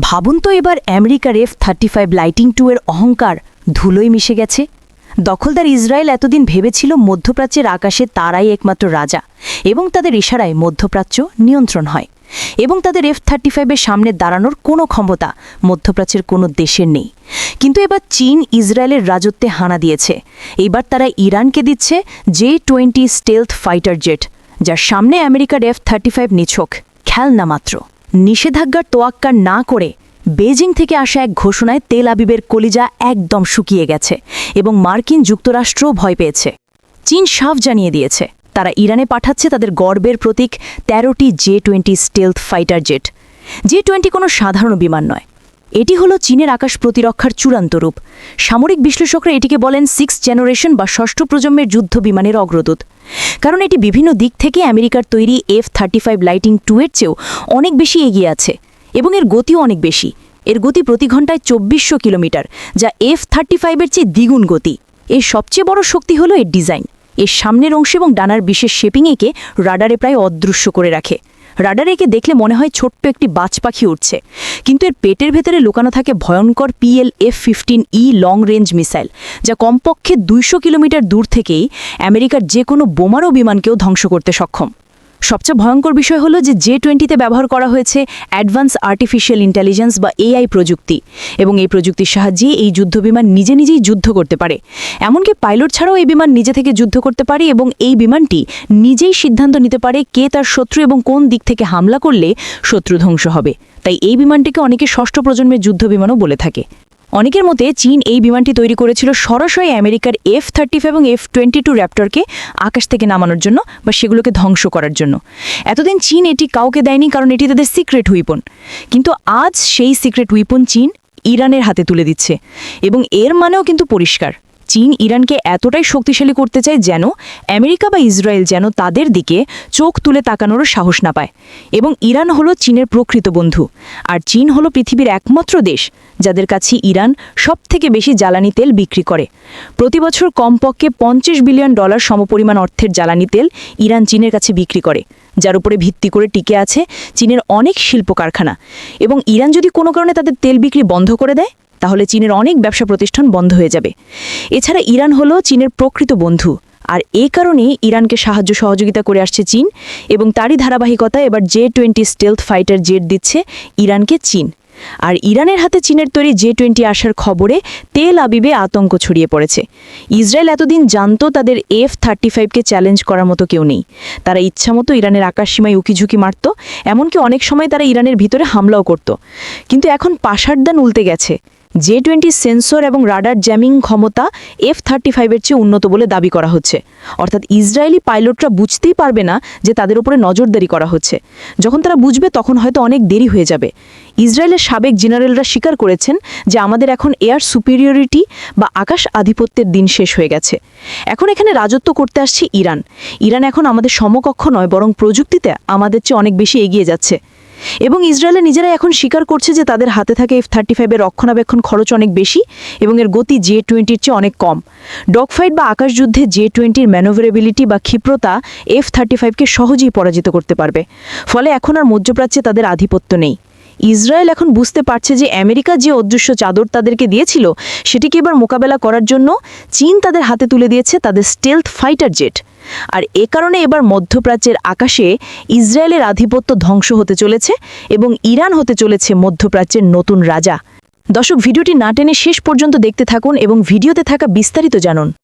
ভাবুন তো এবার আমেরিকার F thirty five lightning two এর অহংকার ধুলোয় মিশে গেছে। দখলদার ইসরায়েল এতদিন ভেবেছিল মধ্যপ্রাচ্যের আকাশে তারাই একমাত্র রাজা এবং তাদের ইশারায় মধ্যপ্রাচ্য নিয়ন্ত্রণ হয় এবং তাদের এফ থার্টি ফাইভের সামনে দাঁড়ানোর কোনো ক্ষমতা মধ্যপ্রাচ্যের কোনো দেশের নেই। কিন্তু এবার চীন ইসরায়েলের রাজত্বে হানা দিয়েছে। এবার তারা ইরানকে দিচ্ছে J twenty stealth fighter jet যার সামনে আমেরিকার এফ থার্টি ফাইভ নিছক, খেলনা মাত্র। নিষেধাজ্ঞার তোয়াক্কা না করে বেজিং থেকে আসা এক ঘোষণায় তেল আবিবের কলিজা একদম শুকিয়ে গেছে এবং মার্কিন যুক্তরাষ্ট্রও ভয় পেয়েছে। চীন সাফ জানিয়ে দিয়েছে, তারা ইরানে পাঠাচ্ছে তাদের গর্বের প্রতীক তেরোটি J twenty stealth fighter jet. J twenty কোনো সাধারণ বিমান নয় এটি হলো চীনের আকাশ প্রতিরক্ষার চূড়ান্ত রূপ। সামরিক বিশ্লেষকরা এটিকে বলেন সিক্স জেনারেশন বা ষষ্ঠ প্রজন্মের যুদ্ধ বিমানের অগ্রদূত। কারণ এটি বিভিন্ন দিক থেকে আমেরিকার তৈরি F thirty five lightning two এর চেয়েও অনেক বেশি এগিয়ে আছে এবং এর গতিও অনেক বেশি। এর গতি প্রতি ঘন্টায় চব্বিশশো কিলোমিটার, যা এফ থার্টি ফাইভের চেয়ে দ্বিগুণ গতি। এর সবচেয়ে বড় শক্তি হলো এর ডিজাইন। এর সামনের অংশ এবং ডানার বিশেষ শেপিং একে রাডারে প্রায় অদৃশ্য করে রাখে। রাডারে একে দেখলে মনে হয় ছোট্ট একটি বাজ পাখি উঠছে কিন্তু এর পেটের ভেতরে লুকানো থাকে ভয়ঙ্কর P L F fifteen E long range missile যা কমপক্ষে দুইশো কিলোমিটার দূর থেকেই আমেরিকার যে কোনো বোমারও বিমানকেও ধ্বংস করতে সক্ষম। সবচেয়ে ভয়ঙ্কর বিষয় হলো যে জে টোয়েন্টিতে ব্যবহার করা হয়েছে অ্যাডভান্স আর্টিফিশিয়াল ইন্টেলিজেন্স বা এআই প্রযুক্তি। এবং এই প্রযুক্তির সাহায্যে এই যুদ্ধবিমান নিজে নিজেই যুদ্ধ করতে পারে। এমনকি পাইলট ছাড়াও এই বিমান নিজে থেকে যুদ্ধ করতে পারে এবং এই বিমানটি নিজেই সিদ্ধান্ত নিতে পারে কে তার শত্রু এবং কোন দিক থেকে হামলা করলে শত্রু ধ্বংস হবে। তাই এই বিমানটিকে অনেকে ষষ্ঠ প্রজন্মের যুদ্ধ বিমানও বলে থাকে। অনেকের মতে চীন এই বিমানটি তৈরি করেছিল সরাসরি আমেরিকার এফ থার্টি ফাইভ এবং এফ টোয়েন্টি টু র্যাপ্টরকে আকাশ থেকে নামানোর জন্য বা সেগুলোকে ধ্বংস করার জন্য। এতদিন চীন এটি কাউকে দেয়নি কারণ এটি তাদের সিক্রেট উইপন কিন্তু আজ সেই সিক্রেট উইপন চীন ইরানের হাতে তুলে দিচ্ছে এবং এর মানেও কিন্তু পরিষ্কার। চীন ইরানকে এতটাই শক্তিশালী করতে চায় যেন আমেরিকা বা ইসরায়েল যেন তাদের দিকে চোখ তুলে তাকানোরও সাহস না পায়। এবং ইরান হলো চীনের প্রকৃত বন্ধু। আর চীন হলো পৃথিবীর একমাত্র দেশ যাদের কাছে ইরান সবথেকে বেশি জ্বালানি তেল বিক্রি করে। প্রতি বছর কমপক্ষে পঞ্চাশ বিলিয়ন ডলার সমপরিমাণ অর্থের জ্বালানি তেল ইরান চীনের কাছে বিক্রি করে, যার উপরে ভিত্তি করে টিকে আছে চীনের অনেক শিল্প কারখানা এবং ইরান যদি কোনো কারণে তাদের তেল বিক্রি বন্ধ করে দেয় তাহলে চীনের অনেক ব্যবসা প্রতিষ্ঠান বন্ধ হয়ে যাবে। এছাড়া ইরান হলো চীনের প্রকৃত বন্ধু। আর এ কারণেই ইরানকে সাহায্য সহযোগিতা করে আসছে চীন এবং তারই ধারাবাহিকতা এবার J twenty stealth fighter jet দিচ্ছে ইরানকে চীন। আর ইরানের হাতে চীনের তৈরি জে টোয়েন্টি আসার খবরে তেল আবিবে আতঙ্ক ছড়িয়ে পড়েছে। ইসরায়েল এতদিন জানতো তাদের এফ থার্টি ফাইভকে চ্যালেঞ্জ করার মতো কেউ নেই। তারা ইচ্ছামতো ইরানের আকাশসীমায় উকিঝুঁকি মারত, এমনকি অনেক সময় তারা ইরানের ভিতরে হামলাও করত। কিন্তু এখন পাশারদান উল্টে গেছে। জে টোয়েন্টি সেন্সর এবং রাডার জ্যামিং ক্ষমতা এফ থার্টি ফাইভের চেয়ে উন্নত বলে দাবি করা হচ্ছে। অর্থাৎ ইসরায়েলি পাইলটরা বুঝতেই পারবে না যে তাদের উপরে নজরদারি করা হচ্ছে। যখন তারা বুঝবে, তখন হয়তো অনেক দেরি হয়ে যাবে। ইসরায়েলের সাবেক জেনারেলরা স্বীকার করেছেন যে আমাদের এখন এয়ার সুপিরিয়রিটি বা আকাশ আধিপত্যের দিন শেষ হয়ে গেছে। এখন এখানে রাজত্ব করতে আসছে ইরান। ইরান এখন আমাদের সমকক্ষ নয়, বরং প্রযুক্তিতে আমাদের চেয়ে অনেক বেশি এগিয়ে যাচ্ছে। এবং ইসরায়েলে নিজেরা এখন স্বীকার করছে যে তাদের হাতে থাকে এফ থার্টি ফাইভের রক্ষণাবেক্ষণ খরচ অনেক বেশি এবং এর গতি জে টোয়েন্টির চেয়ে অনেক কম। ডগফাইট বা আকাশযুদ্ধে জে টোয়েন্টির ম্যানোভারেবিলিটি বা ক্ষিপ্রতা এফ থার্টি ফাইভকে সহজেই পরাজিত করতে পারবে। ফলে এখন আর মধ্যপ্রাচ্যে তাদের আধিপত্য নেই। ইসরায়েল এখন বুঝতে পারছে যে আমেরিকা যে অদৃশ্য চাদর তাদেরকে দিয়েছিল, সেটিকে এবার মোকাবেলা করার জন্য চীন তাদের হাতে তুলে দিয়েছে তাদের স্টেলথ ফাইটার জেট আর এ কারণে এবার মধ্যপ্রাচ্যের আকাশে ইসরায়েলের আধিপত্য ধ্বংস হতে চলেছে এবং ইরান হতে চলেছে মধ্যপ্রাচ্যের নতুন রাজা। দর্শক, ভিডিওটি না টেনে শেষ পর্যন্ত দেখতে থাকুন এবং ভিডিওতে থাকা বিস্তারিত জানুন।